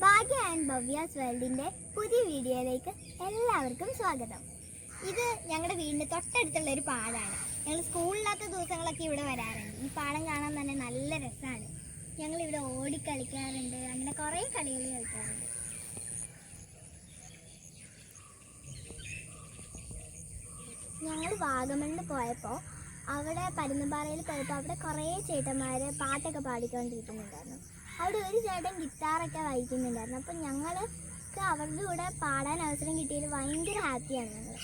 ഭാഗ്യ and ഭവ്യാസ് വേൾഡിന്റെ പുതിയ വീഡിയോയിലേക്ക് എല്ലാവർക്കും സ്വാഗതം. ഇത് ഞങ്ങളുടെ വീടിന്റെ തൊട്ടടുത്തുള്ള ഒരു പാടാണ്. ഞങ്ങൾ സ്കൂളില്ലാത്ത ദിവസങ്ങളൊക്കെ ഇവിടെ വരാറുണ്ട്. ഈ പാടം കാണാൻ തന്നെ നല്ല രസമാണ് ഞങ്ങൾ ഇവിടെ ഓടിക്കളിക്കാറുണ്ട് അങ്ങനെ കുറേ കളികൾ കളിക്കാറുണ്ട്. ഞങ്ങൾ വാഗമണ്ണിൽ പോയപ്പോൾ അവിടെ പരുന്നുപാറയിൽ പോയപ്പോൾ അവിടെ കുറേ ചേട്ടന്മാർ പാട്ടൊക്കെ പാടിക്കൊണ്ടിരിക്കുന്നുണ്ടായിരുന്നു. അവിടെ ഒരു ചേട്ടൻ ഗിറ്റാറൊക്കെ വായിക്കുന്നുണ്ടായിരുന്നു. അപ്പം ഞങ്ങൾക്ക് അവരുടെ കൂടെ പാടാൻ അവസരം കിട്ടിയതിൽ ഭയങ്കര ഹാപ്പിയാണ് ഞങ്ങൾ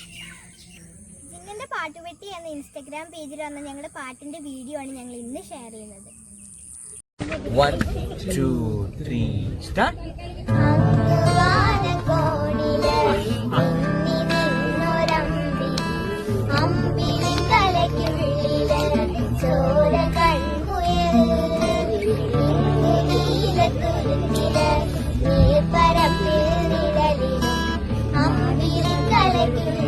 ജിന്നിന്റെ പാട്ടുപെട്ടി എന്ന ഇൻസ്റ്റഗ്രാം പേജിൽ വന്ന ഞങ്ങളുടെ പാട്ടിന്റെ വീഡിയോ ആണ് ഞങ്ങൾ ഇന്ന് ഷെയർ ചെയ്യുന്നത്. One, two, three, start. Amen.